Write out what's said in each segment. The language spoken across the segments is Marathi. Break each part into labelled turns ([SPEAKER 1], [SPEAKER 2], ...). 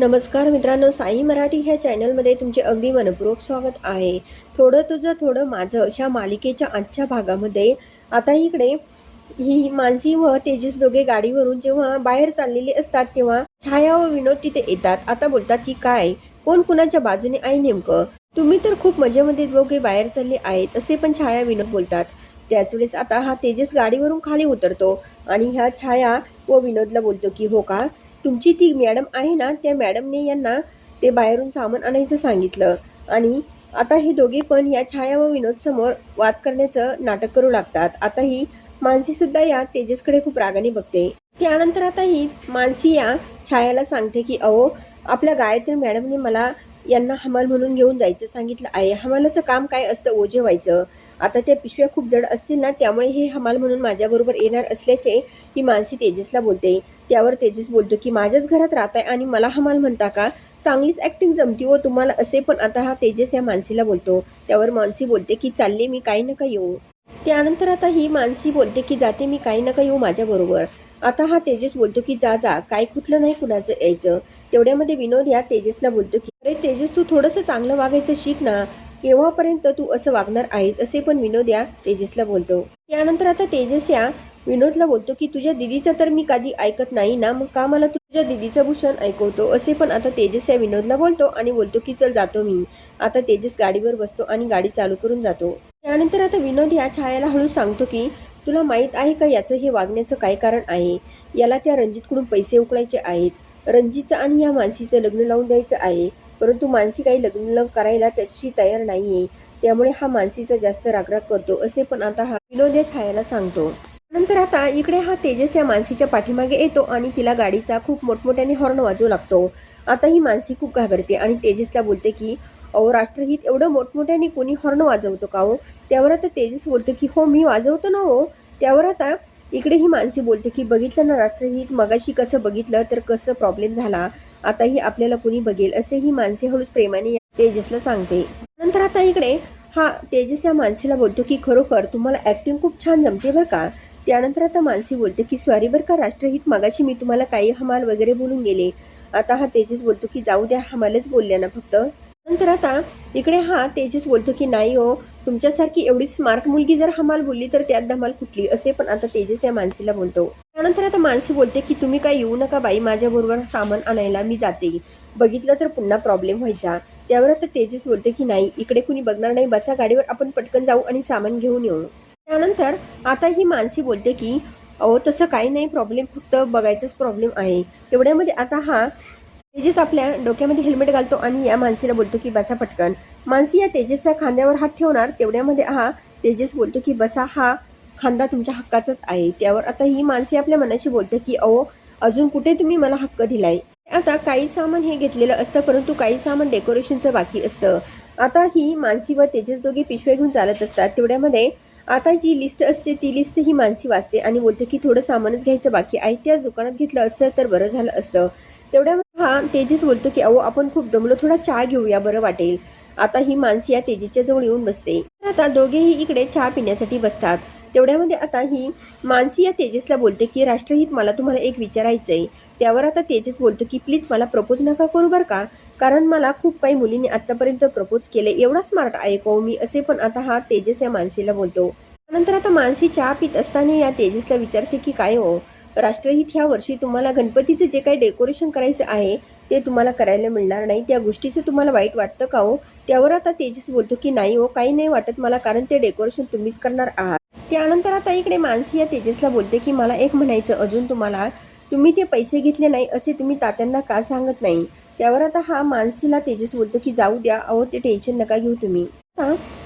[SPEAKER 1] नमस्कार मित्रांनो साई मराठी ह्या चॅनलमध्ये तुमचे अगदी मनपूर्वक स्वागत आहे. थोडं तुझं थोडं माझं ह्या मालिकेच्या आजच्या भागामध्ये. आता इकडे ही मानसी व तेजस दोघे गाडीवरून जेव्हा बाहेर चाललेले असतात तेव्हा छाया व विनोद तिथे येतात. आता बोलतात की काय? कोण कुणाच्या बाजूने आहे नेमकं? तुम्ही तर खूप मजेमध्ये दोघे बाहेर चालले आहेत असे पण छाया विनोद बोलतात. त्याच वेळेस आता हा तेजस गाडीवरून खाली उतरतो आणि ह्या छाया व विनोदला बोलतो की हो का? तुमची ती मॅडम आहे ना त्या मॅडमने यांना ते बाहेरून सामान आणायचं सांगितलं. आणि आता हे दोघे पण या छाया व विनोद समोर वाद करण्याचं नाटक करू लागतात. आता ही मानसी सुद्धा या तेजसकडे खूप रागाने बघते. त्यानंतर आता ही मानसी या छायाला सांगते की अहो आपल्या गायत्री मॅडमने मला यांना हमाल म्हणून घेऊन जायचं सांगितलं आहे हमालाचं काम काय असतं? ओझे व्हायचं. आता त्या पिशव्या खूप जड असतील ना त्यामुळे हे हमाल म्हणून माझ्याबरोबर येणार असल्याचे ही मानसी तेजसला बोलते. त्यावर तेजस बोलतो की माझ्याच घरात राहताय आणि मला हमाल म्हणता का? चांगलीच ॲक्टिंग जमती व तुम्हाला असे पण आता हा तेजस या मानसीला बोलतो. त्यावर मानसी बोलते की चालले मी काही नका येऊ. त्यानंतर आता ही मानसी बोलते की जाते मी काही नका येऊ माझ्याबरोबर. आता हा तेजस बोलतो की जा जा काय कुठलं नाही कुणाचं यायचं. तेवढ्यामध्ये विनोद या तेजसला बोलतो की अरे तेजस तू थोडंसं चांगलं वागायचं शिक ना. केव्हापर्यंत तू असं वागणार आहेस असे पण विनोद या तेजसला बोलतो. त्यानंतर आता तेजस या विनोदला बोलतो की तुझ्या दिदीचं तर मी कधी ऐकत नाही ना मग का मला तुझ्या दिदीचं भूषण ऐकवतो? असे पण आता तेजस या विनोदला बोलतो आणि बोलतो की चल जातो मी. आता तेजस गाडीवर बसतो आणि गाडी चालू करून जातो. त्यानंतर आता विनोद या छायाला हळू सांगतो की तुला माहीत आहे का याचं हे वागण्याचं काय कारण आहे? याला त्या रणजितकडून पैसे उकळायचे आहेत. रणजीचं आणि या मानसीचं लग्न लावून द्यायचं आहे. परंतु मानसी काही लग्न करायला त्याच्याशी तयार नाहीये. त्यामुळे हा मानसीचा जास्त रागराग करतो असे पण आता हा विनोद या छायाला सांगतो. नंतर आता इकडे हा तेजस या मानसीच्या पाठीमागे येतो आणि तिला गाडीचा खूप मोठमोठ्याने हॉर्न वाजवू लागतो. आता ही मानसी खूप घाबरते आणि तेजसला बोलते की अहो राष्ट्रहित एवढं मोठमोठ्याने कोणी हॉर्न वाजवतो का हो? त्यावर आता तेजस बोलतो की हो मी वाजवतो ना हो. त्यावर आता इकडे ही मानसी बोलते की बघितलं ना राष्ट्रहित मगाशी कसं बघितलं तर कसं प्रॉब्लेम झाला? आताही आपल्याला कुणी बघेल? असे ही मानसी हळूच प्रेमाने या तेजसला सांगते. नंतर आता इकडे हा तेजस या मानसीला बोलतो की खरोखर तुम्हाला ॲक्टिंग खूप छान जमते बरं का? त्यानंतर आता मानसी बोलते की सॉरी बरं का राष्ट्रहित मगाशी मी तुम्हाला काही हमाल वगैरे बोलून गेले. आता हा तेजस बोलतो की जाऊ द्या हमालच बोलल्या ना फक्त. नंतर आता इकडे हा तेजस बोलतो की नाही हो तुमच्यासारखी एवढी स्मार्ट मुलगी जर हमाल बोलली तर त्यात धमाल कुठली? असे पण आता तेजस या मानसीला बोलतो. त्यानंतर आता मानसी बोलते की तुम्ही काय येऊ नका बाई माझ्याबरोबर सामान आणायला मी जाते. बघितलं तर पुन्हा प्रॉब्लेम व्हायचा. त्यावर आता तेजस बोलते की नाही इकडे कुणी बघणार नाही बसा गाडीवर आपण पटकन जाऊ आणि सामान घेऊन येऊ. त्यानंतर आता ही मानसी बोलते की अहो तसं काही नाही प्रॉब्लेम फक्त बघायचाच प्रॉब्लेम आहे. तेवढ्यामध्ये आता हा तेजस आपल्या डोक्यामध्ये हेल्मेट घालतो आणि या मानसीला बोलतो की बसा पटकन. मानसी या तेजसच्या खांद्यावर हात ठेवणार तेवढ्यामध्ये हा तेजस बोलतो की बसा हा खांदा तुमच्या हक्काचाच आहे. त्यावर आता ही मानसी आपल्या मनाशी बोलते की अहो अजून कुठे तुम्ही मला हक्क दिलाय? आता काही सामान हे घेतलेलं असतं परंतु काही सामान डेकोरेशनचं बाकी असतं. आता ही मानसी व तेजस दोघे पिशव्या घेऊन चालत असतात. तेवढ्यामध्ये आता जी लिस्ट असते ती लिस्ट ही मानसी वाचते आणि बोलते की थोडं सामानच घ्यायचं बाकी आहे. त्याच दुकानात घेतलं असतं तर बरं झालं असतं. तेवढ्या हा तेजस बोलतो की अहो आपण खूप दमलो थोडा चहा घेऊया बरं वाटेल. आता ही मानसी या तेजीच्या जवळ येऊन बसते. आता दोघेही इकडे चहा पिण्यासाठी बसतात. तेवढ्यामध्ये आता ही मानसी या तेजसला बोलते की राष्ट्रहित मला तुम्हाला एक विचारायचं आहे त्यावर आता तेजस बोलतो की प्लीज मला प्रपोज नका करू बरं का. कारण मला खूप काही मुलींनी आत्तापर्यंत प्रपोज केले. एवढा स्मार्ट आहे को हो मी? असे पण आता हा तेजस या मानसीला बोलतो. नंतर आता मानसी चहा पित असताना या तेजसला विचारते की काय हो? राष्ट्रहित ह्या वर्षी तुम्हाला गणपतीचं जे काही डेकोरेशन करायचं आहे ते तुम्हाला करायला मिळणार नाही. त्या गोष्टीचं तुम्हाला वाईट वाटतं का हो? त्यावर आता तेजस बोलतो की नाही हो काही नाही वाटत मला कारण ते डेकोरेशन तुम्हीच करणार आहात. त्यानंतर आता इकडे मानसी या तेजसला बोलते की मला एक म्हणायचं अजून तुम्हाला तुम्ही ते पैसे घेतले नाही असे तुम्ही तात्यांना का सांगत नाही? त्यावर आता हा मानसीला तेजस बोलतो की जाऊ द्या अहो ते टेन्शन नका घेऊ तुम्ही.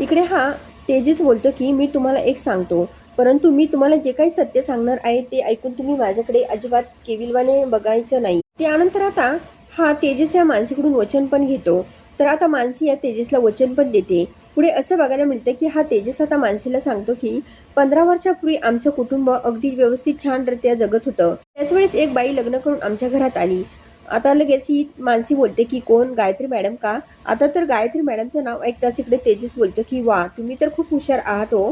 [SPEAKER 1] इकडे हा तेजस बोलतो की मी तुम्हाला एक सांगतो परंतु मी तुम्हाला जे काही सत्य सांगणार आहे ते ऐकून तुम्ही माझ्याकडे अजिबात केविलवाने बघायचं नाही. त्यानंतर आता हा तेजस या मानसीकडून वचन पण घेतो. तर आता मानसी या तेजसला वचन पण देते. पुढे असं बघायला मिळतं की हा तेजस आता मानसीला सांगतो की पंधरा वर्षापूर्वी आमचं कुटुंब अगदी व्यवस्थित छानरित्या जगत होतं. त्याचवेळेस एक बाई लग्न करून आमच्या घरात आली. आता लगेच ही मानसी बोलते की कोण? गायत्री मॅडम का? आता तर गायत्री मॅडमचं नाव ऐकताच इकडे तेजस बोलतो की वा तुम्ही तर खूप हुशार आहात हो.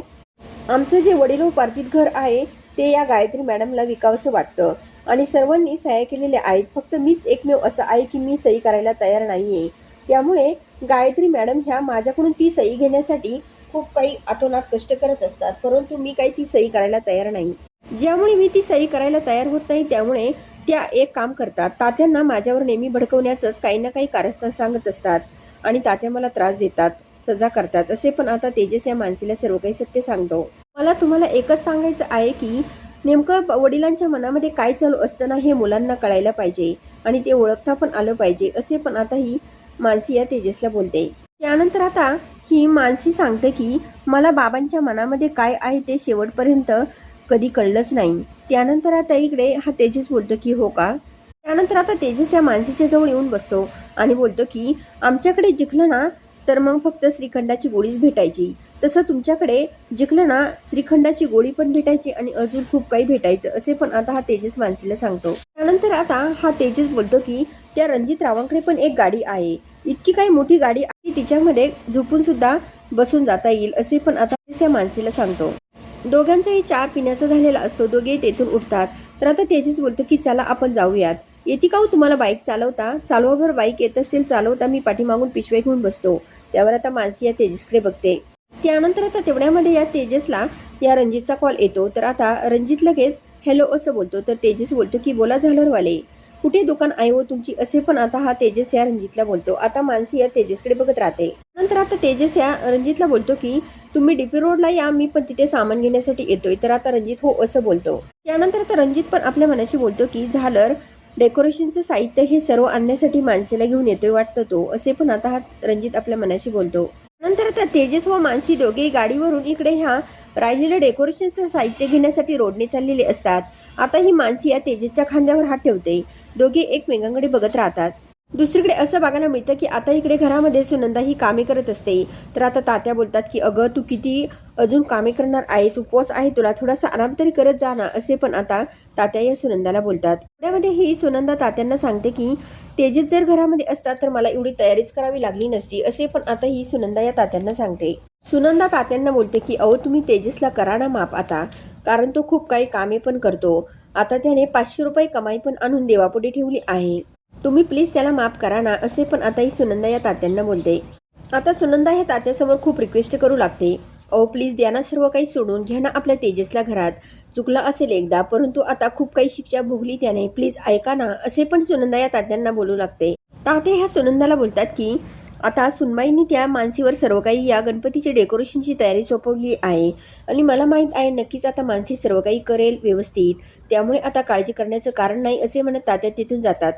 [SPEAKER 1] आमचं जे वडिलोपार्जित घर आहे ते या गायत्री मॅडमला विकावंसं वाटतं. आणि सर्वांनी सह्या केलेल्या आहेत. फक्त मीच एकमेव असं आहे की मी सही करायला तयार नाही आहे त्यामुळे गायत्री मॅडम ह्या माझ्याकडून ती सही घेण्यासाठी खूप काही आठवणात कष्ट करत असतात. परंतु मी काही ती सही करायला तयार नाही. ज्यामुळे मी ती सही करायला तयार होत नाही त्यामुळे त्या एक काम करतात. तात्यांना माझ्यावर नेहमी भडकवण्याचंच काही ना काही कारस्थान सांगत असतात आणि तात्या मला त्रास देतात. सजा करतात. असे पण आता तेजस या माणसीला सर्व काही सत्य सांगतो. मला तुम्हाला एकच सांगायचं आहे की नेमकं वडिलांच्या मनामध्ये काय चालू असताना हे मुलांना कळायला पाहिजे आणि ते ओळखता पण आलं पाहिजे असे पण आता ही मानसी या तेजसला बोलते. त्यानंतर आता ही मानसी सांगते की मला बाबांच्या मनामध्ये काय आहे ते शेवटपर्यंत कधी कळलंच नाही. त्यानंतर आता इकडे हा तेजस बोलतो की हो का? त्यानंतर आता तेजस या मानसीच्या जवळ येऊन बसतो आणि बोलतो की आमच्याकडे जिंकलं ना तर मग फक्त श्रीखंडाची गोळीच भेटायची. तसं तुमच्याकडे जिंकलं ना श्रीखंडाची गोळी पण भेटायची आणि अजून खूप काही भेटायचं असे पण आता हा तेजस मानसीला सांगतो. त्यानंतर आता हा तेजस बोलतो की त्या रणजित रावांकडे पण एक गाडी आहे. इतकी काही मोठी गाडी आहे की तिच्यामध्ये झोपून सुद्धा बसून जाता येईल असे पण आता तेजस या मानसीला सांगतो. दोघांचाही चहा पिण्याचा झालेला असतो दोघे तेथून उठतात. तर आता तेजस बोलतो की चला आपण जाऊयात. येते का हो तुम्हाला बाईक चालवता? चालवाभर बाईक येत असेल चालवता मी पाठीमागून पिशव्या घेऊन बसतो. त्यावर आता मानसी या तेजसकडे बघते. त्यानंतर आता तेवढ्यामध्ये या तेजसला या रणजितचा कॉल येतो. तर आता रणजित लगेच हॅलो असं बोलतो. तर तेजस बोलतो की बोला झालरवाले कुठे दुकान आहे हो तुमची? असे पण आता हा तेजस या रणजितला बोलतो. आता मानसी या तेजसकडे बघत राहते. नंतर आता तेजस या रणजितला बोलतो की तुम्ही डीपी रोडला या मी पण तिथे सामान घेण्यासाठी येतोय. तर आता रणजित हो असं बोलतो. त्यानंतर आता रणजित पण आपल्या मनाशी बोलतो की झालर डेकोरेशनचं साहित्य हे सर्व आणण्यासाठी माणसेला घेऊन येतोय वाटतं तो असे पण आता हा रणजित आपल्या मनाशी बोलतो. नंतर आता तेजस व मानसी दोघे गाडीवरून इकडे ह्या राहिलेलं डेकोरेशनचं साहित्य घेण्यासाठी रोडने चाललेले असतात. आता ही मानसी या तेजसच्या खांद्यावर हात ठेवते. दोघे एकमेकांकडे बघत राहतात. दुसरीकडे असं बघायला मिळतं की आता इकडे घरामध्ये सुनंदा ही कामे करत असते. तर आता तात्या बोलतात की अगं तू किती अजून कामे करणार आहेस? उपवास आहे तुला थोडासा आराम तरी करत जा ना असे पण आता तात्या या सुनंदाला बोलतात. त्यामध्ये ही सुनंदा तात्यांना सांगते की तेजेस जर घरामध्ये असतात तर मला एवढी तयारीच करावी लागली नसती असे पण आता ही सुनंदा या तात्यांना सांगते. सुनंदा तात्यांना बोलते की अहो तुम्ही तेजसला करा ना माप आता कारण तो खूप काही कामे पण करतो. आता त्याने पाचशे रुपये कमाई पण आणून देवापुढे ठेवली आहे. तुम्ही प्लीज त्याला माफ करा ना असे पण आताही सुनंदा या तात्यांना बोलते. आता सुनंदा हे तात्यासमोर खूप रिक्वेस्ट करू लागते. अहो प्लीज द्या ना सर्व काही सोडून घ्या ना आपल्या तेजसला घरात. चुकला असेल एकदा परंतु आता खूप काही शिक्षा भोगली त्याने. प्लीज ऐका ना असे पण सुनंदा या तात्यांना बोलू लागते. तात्या ह्या सुनंदाला बोलतात की आता सुनबाईंनी त्या मानसीवर सर्व काही या गणपतीची डेकोरेशनची तयारी सोपवली आहे. आणि मला माहीत आहे नक्कीच आता मानसी सर्व काही करेल व्यवस्थित. त्यामुळे आता काळजी करण्याचं कारण नाही असे म्हणत तात्या तिथून जातात.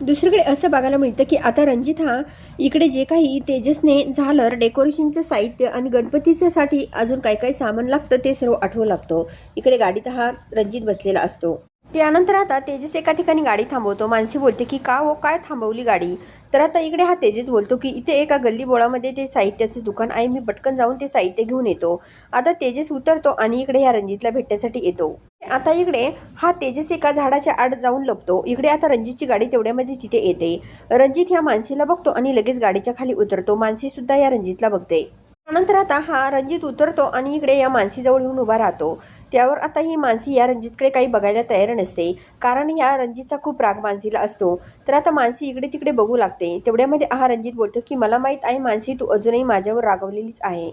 [SPEAKER 1] दुसरीकडे असं बघायला मिळतं की आता रणजित हा इकडे जे काही तेजसने झालर डेकोरेशनचं साहित्य आणि गणपतीच्यासाठी अजून काय काय सामान लागतं ते सर्व आठवू लागतो. इकडे गाडीत हा रणजित बसलेला असतो. त्यानंतर आता तेजस एका ठिकाणी गाडी थांबवतो. मानसी बोलते की का हो? काय थांबवली गाडी? तर आता इकडे हा तेजस बोलतो की इथे एका गल्ली बोळामध्ये ते साहित्याचे दुकान आहे. मी पटकन जाऊन ते साहित्य घेऊन येतो. आता तेजस उतरतो आणि इकडे या रणजितला भेटण्यासाठी येतो. आता इकडे हा तेजस एका झाडाच्या आड जाऊन लपतो. इकडे आता रणजितची गाडी तेवढ्यामध्ये तिथे येते. रणजित ह्या मानसीला बघतो आणि लगेच गाडीच्या खाली उतरतो. मानसी सुद्धा या रणजितला बघते. त्यानंतर आता हा रणजित उतरतो आणि इकडे या मानसीजवळ येऊन उभा राहतो. त्यावर आता ही मानसी या रणजितकडे काही बघायला तयार नसते. कारण या रणजितचा खूप राग मानसीला असतो. तर आता मानसी इकडे तिकडे बघू लागते. तेवढ्यामध्ये हा रणजित बोलतो की मला माहीत आहे मानसी तू अजूनही माझ्यावर रागवलेलीच आहे.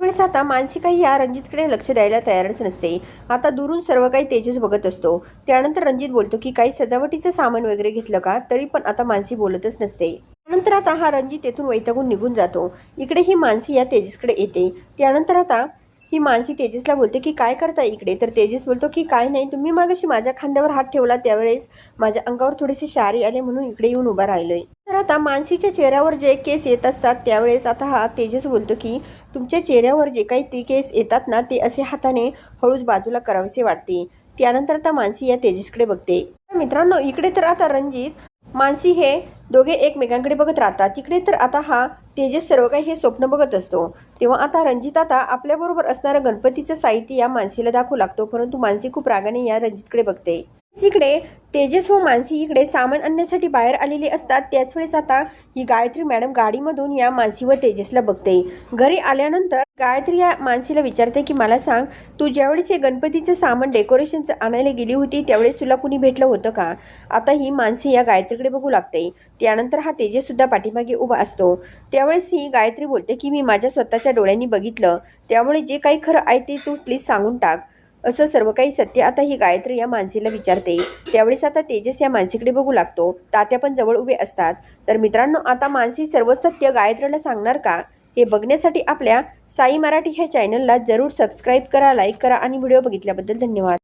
[SPEAKER 1] त्यावेळेस आता मानसी काही या रणजितकडे लक्ष द्यायला तयारच नसते. आता दुरून सर्व काही तेजस बघत असतो. त्यानंतर रणजित बोलतो की काही सजावटीचं सामान वगैरे घेतलं का? तरी पण आता मानसी बोलतच नसते. त्यानंतर आता हा रणजित येथून वैतागून निघून जातो. इकडे ही मानसी या तेजसकडे येते. त्यानंतर आता ही मानसी तेजसला बोलते की काय करता इकडे? तर तेजस बोलतो की काय नाही तुम्ही मागाशी माझ्या खांद्यावर हात ठेवला त्यावेळेस माझ्या अंगावर थोडेसे शारी आले म्हणून इकडे येऊन उभा राहिलोय. तर आता मानसीच्या चेहऱ्यावर जे केस येत असतात त्यावेळेस आता हा तेजस बोलतो की तुमच्या चेहऱ्यावर जे काही ते केस येतात ना ते असे हाताने हळूच बाजूला करावेसे वाटते. त्यानंतर आता मानसी या तेजसकडे बघते. मित्रांनो इकडे तर आता रणजित मानसी हे दोघे एकमेकांकडे बघत राहतात. तिकडे तर आता हा तेजस सर्व काही हे स्वप्न बघत असतो. तेव्हा आता रणजित आता आपल्याबरोबर असणारं गणपतीचं साहित्य या मानसीला दाखवू लागतो. परंतु मानसी खूप रागाने या रणजितकडे बघते. इकडे तेजस व मानसी इकडे सामान आणण्यासाठी बाहेर आलेले असतात. त्याच वेळेस आता ही गायत्री मॅडम गाडीमधून या मानसी व तेजसला बघते. घरी आल्यानंतर गायत्री या मानसीला विचारते की मला सांग तू ज्यावेळेस हे गणपतीचं सामान डेकोरेशनचं आणायला गेली होती त्यावेळेस तुला कुणी भेटलं होतं का? आता ही मानसी या गायत्रीकडे बघू लागते. त्यानंतर हा तेजस सुद्धा पाठीमागे उभा असतो. त्यावेळेस ही गायत्री बोलते की मी माझ्या स्वतःच्या डोळ्यांनी बघितलं. त्यामुळे जे काही खरं आहे ते तू प्लीज सांगून टाक. असं सर्व काही सत्य आता ही गायत्री या मानसीला विचारते. त्यावेळेस आता तेजस या मानसीकडे बघू लागतो. तात्या पण जवळ उभे असतात. तर मित्रांनो आता मानसी सर्व सत्य गायत्रीला सांगणार का? हे बघण्यासाठी आपल्या साई मराठी ह्या चॅनलला जरूर सबस्क्राईब करा लाईक करा आणि व्हिडिओ बघितल्याबद्दल धन्यवाद.